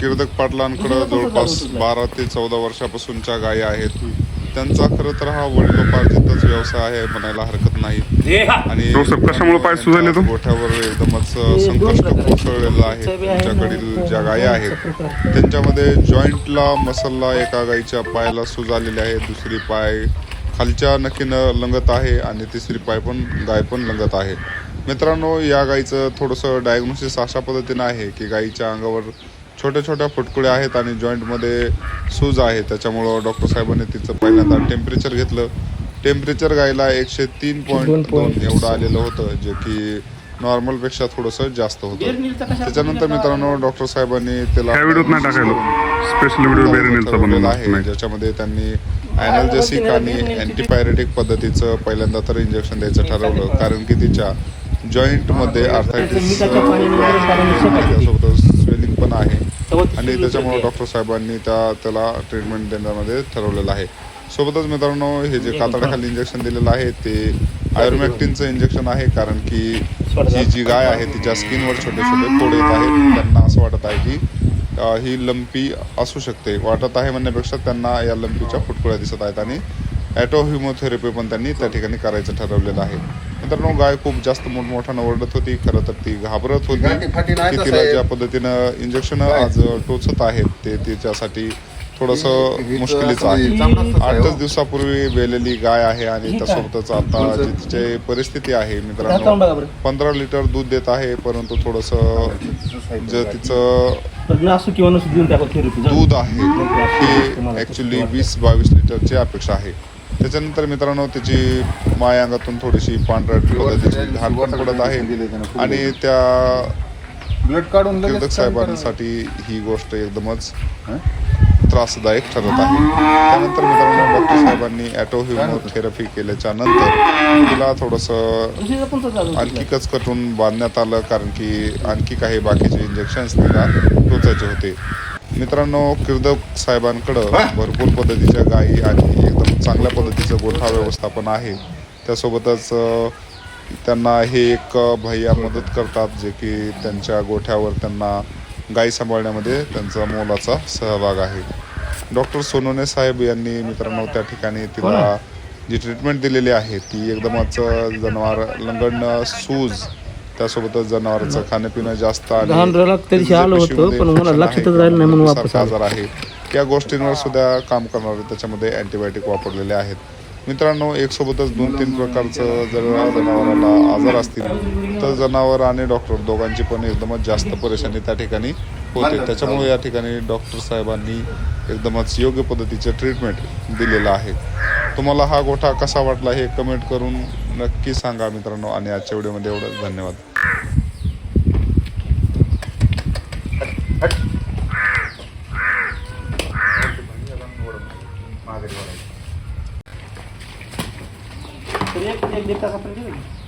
किर्दक पाटलांकडं जवळपास बारा ते चौदा वर्षापासूनच्या गायी आहेत. त्यांचा खरं तर हा वडिलोपार्जितच व्यवसाय आहे म्हणायला हरकत नाही. आणि हो कशामुळे पाय तो? गोठ्यावर एकदमच संकष्ट कोसळलेलं आहे. तुमच्याकडील ज्या गायी आहेत त्यांच्यामध्ये जॉईंटला मसलला एका गायीच्या पायाला सूज आलेली आहे. दुसरी पाय खालच्या नक्कीनं लंगत आहे आणि तिसरी पाय पण गाय पण लंगत आहे. मित्रांनो या गायीचं थोडंसं डायग्नोसिस अशा पद्धतीनं आहे की गायीच्या अंगावर छोट्या छोट्या फुटकुड्या आहेत आणि जॉईंटमध्ये सूज आहे. त्याच्यामुळं डॉक्टर साहेबांनी तिचं पहिल्यांदा टेम्परेचर घेतलं. टेम्परेचर गायला एकशे तीन पॉईंट दोन एवढं आलेलं होतं जे की नॉर्मलपेक्षा थोडंसं जास्त होतं. त्याच्यानंतर मित्रांनो डॉक्टर साहेबांनी त्याला स्पेशल व्हिडिओ आहे. ज्याच्यामध्ये त्यांनी अॅनल्जेसिक आणि अँटीपायरेटिक पद्धतीचं पहिल्यांदा तर इंजेक्शन द्यायचं ठरवलं. कारण की तिच्या जॉईंटमध्ये आर्थायटिस त्यासोबत स्वेलिंग पण आहे आणि त्याच्यामुळे डॉक्टर साहेबांनी त्या त्याला ट्रीटमेंट देण्यामध्ये ठरवलेलं आहे. सोबतच मित्रांनो हे जे कातड्याखाली इंजेक्शन दिलेलं आहे ते आयुर्मॅक्टिनचं इंजेक्शन आहे कारण की ही जी गाय आहे तिच्या स्किनवर छोटे छोटे फोड येत आहेत. त्यांना असं वाटत आहे की ही लंपी असू शकते. वाटत आहे म्हणण्यापेक्षा त्यांना या लंपीच्या फुटकुळ्या दिसत आहेत. आणि ॲटो ह्युमोथेरपी पण त्यांनी त्या ठिकाणी करायचं ठरवलेलं आहे. मित्रांनो गाय खूप जास्त मोठमोठ्यानं ओरडत होती खरं तर ती घाबरत होती. की तिला ज्या पद्धतीनं इंजेक्शन आज टोचत आहेत ते तिच्यासाठी थोडंसं मुश्किलीचं आहे. आठच दिवसापूर्वी वेलेली गाय आहे आणि त्यासोबतच आता जी तिची परिस्थिती आहे मित्रांनो पंधरा लिटर दूध देत आहे परंतु थोडंसं जे तिचं दूध आहे हे ॲक्च्युली वीस बावीस लिटरची अपेक्षा आहे. त्याच्यानंतर मित्रांनो त्याची माय अंगातून थोडीशी पांढरट पद्धतीची घाण पण पडत आहे. आणि त्या ब्लड काढून कीर्तक साहेबांसाठी ही गोष्ट एकदमच त्रासदायक ठरत आहे. त्यानंतर मित्रांनो डॉक्टर साहेबांनी ॲटोह्युमोथेरपी केल्याच्यानंतर तिला थोडंसं आणखी कचकटून बांधण्यात आलं कारण की आणखी काही बाकीचे इंजेक्शन्स तिला टोचायचे होते. मित्रांनो किर्दक साहेबांकडं भरपूर पद्धतीच्या गायी आणि एकदम चांगल्या पद्धतीचं गोठा व्यवस्थापन आहे. त्यासोबतच त्यांना हे एक भैया मदत करतात जे की त्यांच्या गोठ्यावर त्यांना गायी सांभाळण्यामध्ये त्यांचा मोलाचा सहभाग आहे. डॉक्टर सोनोने साहेब यांनी मित्रांनो त्या ठिकाणी तिला जी ट्रीटमेंट दिलेली आहे ती एकदमच जनावर लंगडणं सूज त्यासोबतच जनावरांचं खाणंपिणं जास्त आजार आहे. या गोष्टींवर सुद्धा काम करणारे त्याच्यामध्ये अँटीबायोटिक वापरलेले आहेत. मित्रांनो एक सोबतच दोन तीन प्रकारचं जर जनावराला आजार असतील तर जनावर आणि डॉक्टर दोघांची पण एकदमच जास्त परेशानी त्या ठिकाणी होते. त्याच्यामुळे या ठिकाणी डॉक्टर साहेबांनी एकदमच योग्य पद्धतीचे ट्रीटमेंट दिलेलं आहे. तुम्हाला हा गोठा कसा वाटला हे कमेंट करून नक्की सांगा मित्रांनो. आणि आजच्या व्हिडिओमध्ये एवढंच. धन्यवाद. एक एक तासापर्यंत